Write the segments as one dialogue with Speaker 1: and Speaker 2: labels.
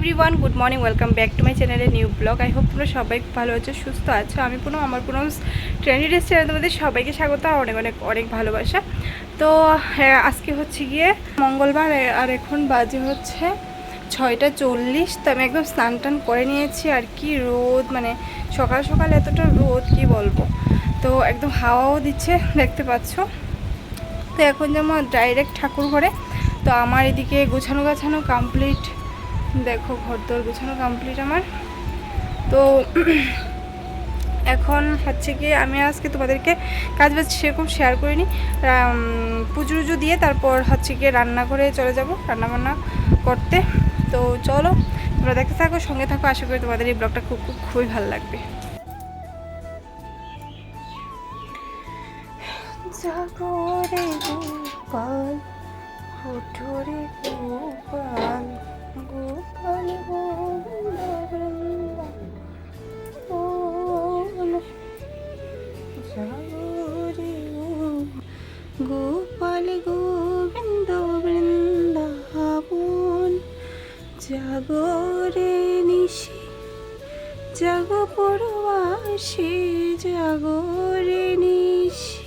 Speaker 1: Everyone good morning welcome back to my চ্যানেলে new blog. I hope তোমরা সবাই ভালো আছো সুস্থ আছো। আমি কোনো আমার কোনো ট্রেন্ডি ড্রেস চ্যানেল তোমাদের সবাইকে স্বাগত অনেক অনেক অনেক ভালোবাসা। তো হ্যাঁ, আজকে হচ্ছে গিয়ে মঙ্গলবার আর এখন বাজে হচ্ছে ছয়টা চল্লিশ। তো আমি একদম স্নান টান করে নিয়েছি আর কি রোদ মানে সকাল সকাল এতটা রোদ কি বলব। তো একদম হাওয়াও দিচ্ছে দেখতে পাচ্ছ। তো এখন যেমন ডাইরেক্ট ঠাকুর ঘরে তো আমার এদিকে গোছানো গাছানো কমপ্লিট দেখো, ঘরদোর গোছানো কমপ্লিট আমার। তো এখন হচ্ছে কি আমি আজকে তোমাদেরকে কাজ বাজ সেরকম শেয়ার করিনি। পুজো উজো দিয়ে তারপর হচ্ছে গিয়ে রান্না করে চলে যাব রান্না বান্না করতে। তো চলো, তোমরা দেখতে থাকো, সঙ্গে থাকো। আশা করি তোমাদের এই ব্লগটা খুব খুব, খুবই ভালো লাগবে। গোপাল গোপাল গোপাল জাগ পড়বাসী জাগরে নিশি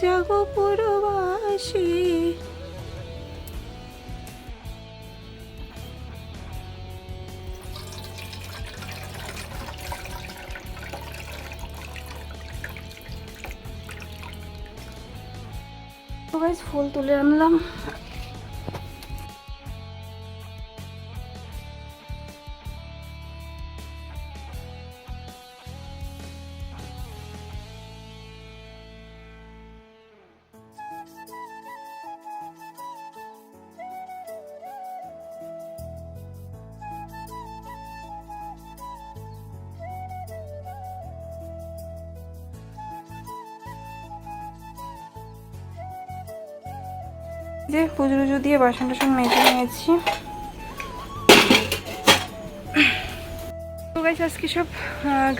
Speaker 1: জাগ পড়বাসী ফুল তুলে আনলাম। যে পুজো টুজো দিয়ে বাসন টাসন মেজে নিয়েছি। তো আজকে সব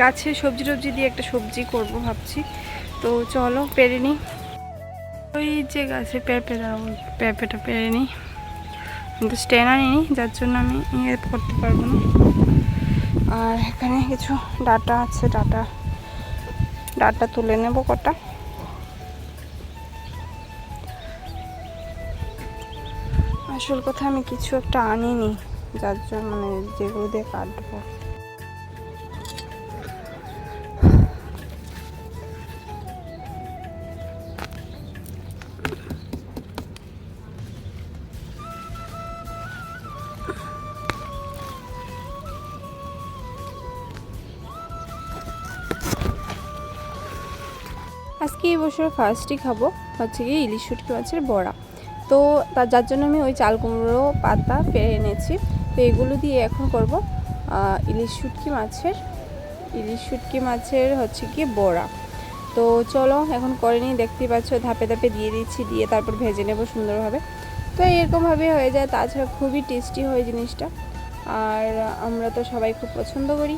Speaker 1: গাছে সবজি টবজি দিয়ে একটা সবজি করব ভাবছি। তো চলো, পেরে নিই ওই যে গাছে পেঁপেটা পেঁপেটা পেরে নিই কিন্তু স্ট্যান্ড আনিনি যার জন্য আমি ইয়ে করতে পারব না। আর এখানে কিছু ডাটা আছে, ডাটা ডাটা তুলে নেব কটা। আসল কথা আমি কিছু একটা আনিনি, যার জন্য মানে যেগুলো দিয়ে কাটবো। আজকে এই বছর ফার্স্টই খাব, হচ্ছে গিয়ে ইলিশ শুটকি মাছের বড়া। তো তার যার জন্য আমি ওই চাল কুমড়ো পাতা পেরে এনেছি। তো এগুলো দিয়ে এখন করব ইলিশ শুটকি মাছের, ইলিশ শুটকি মাছের হচ্ছে কি বড়া। তো চলো এখন করে নিই, দেখতেই পাচ্ছ ধাপে ধাপে দিয়ে দিচ্ছি, দিয়ে তারপর ভেজে নেব সুন্দরভাবে। তো এরকমভাবে হয়ে যায়, তাছাড়া খুবই টেস্টি হয় জিনিসটা। আর আমরা তো সবাই খুব পছন্দ করি।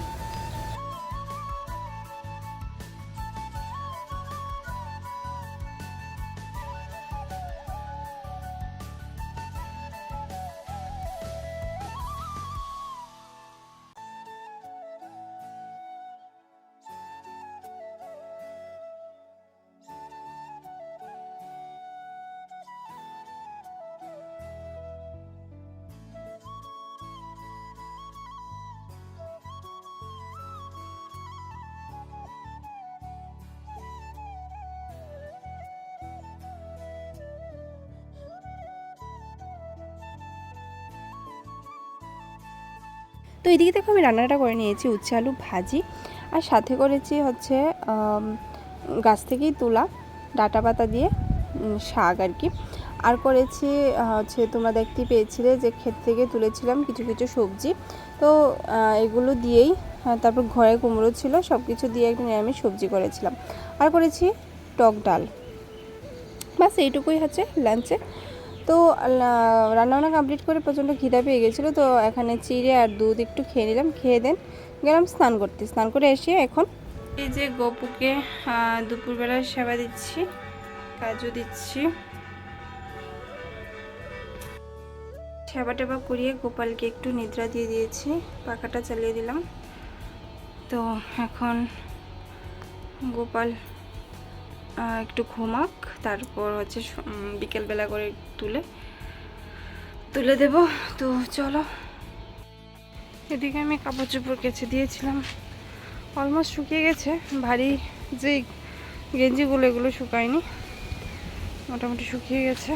Speaker 1: তো এদিকে দেখো আমি রান্নাটা করে নিয়েছি, উচ্ছে, আলু ভাজি। আর সাথে করেছি হচ্ছে গাছ থেকেই তোলা, ডাটা পাতা দিয়ে শাক আর কি। আর করেছি হচ্ছে তোমরা দেখতেই পেয়েছিলে যে ক্ষেত থেকে তুলেছিলাম কিছু কিছু সবজি। তো এগুলো দিয়েই তারপর ঘরে কুমড়ো ছিল সব কিছু দিয়ে একটু নিরামিষ সবজি করেছিলাম। আর করেছি টক ডাল। বাস এইটুকুই হচ্ছে লাঞ্চে তো রান্নাবান্না কমপ্লিট করে প্রচণ্ড খিদা পেয়ে গেছিল তো এখানে চিড়ে আর দুধ একটু খেয়ে নিলাম খেয়ে দেন গেলাম স্নান করতে। স্নান করে এসে এখন এই যে গপুকে আহ, দুপুরবেলায় সেবা দিচ্ছি কাজু দিচ্ছি। সেবা টেবা করিয়ে গোপালকে একটু নিদ্রা দিয়ে দিয়েছি পাখাটা চালিয়ে দিলাম। তো এখন গোপাল একটু ঘুমাক তারপর হচ্ছে বিকেলবেলা করে তুলে তুলে দেব। তো চলো। এদিকে আমি কাপড় চোপড় কেচে দিয়েছিলাম। অলমোস্ট শুকিয়ে গেছে। ভারী যে গেঞ্জিগুলো, এগুলো শুকায়নি। মোটামুটি শুকিয়ে গেছে।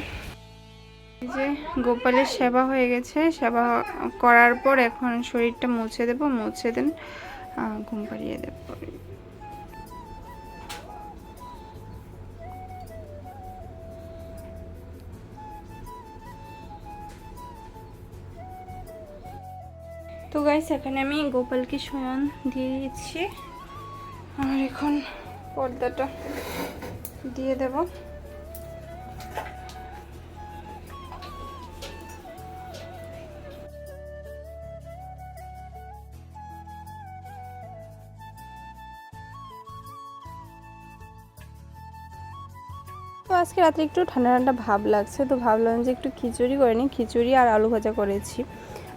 Speaker 1: এই যে গোপালের সেবা হয়ে গেছে। সেবা করার পর এখন শরীরটা মুছে দেব। মুছে দেন ঘুম পাড়িয়ে দেব। তো গাইস এখানে আমি গোপালকে শয়ন দিয়ে দিচ্ছি। আর এখন পর্দাটা দিয়ে দেব। আজকে রাত্রে একটু ঠান্ডা ঠান্ডা ভাব লাগছে, তো ভাবলাম যে একটু খিচুড়ি করে নিই। খিচুড়ি আর আলু ভাজা করেছি।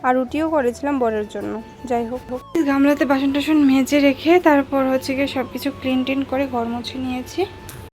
Speaker 1: আর রুটিও করেছিলাম বরের জন্য। যাই হোক। গামলাতে বাসন টাসন মেজে রেখে তারপর হচ্ছে গিয়ে সব কিছু ক্লিন টিন করে ঘর মুছে নিয়েছি।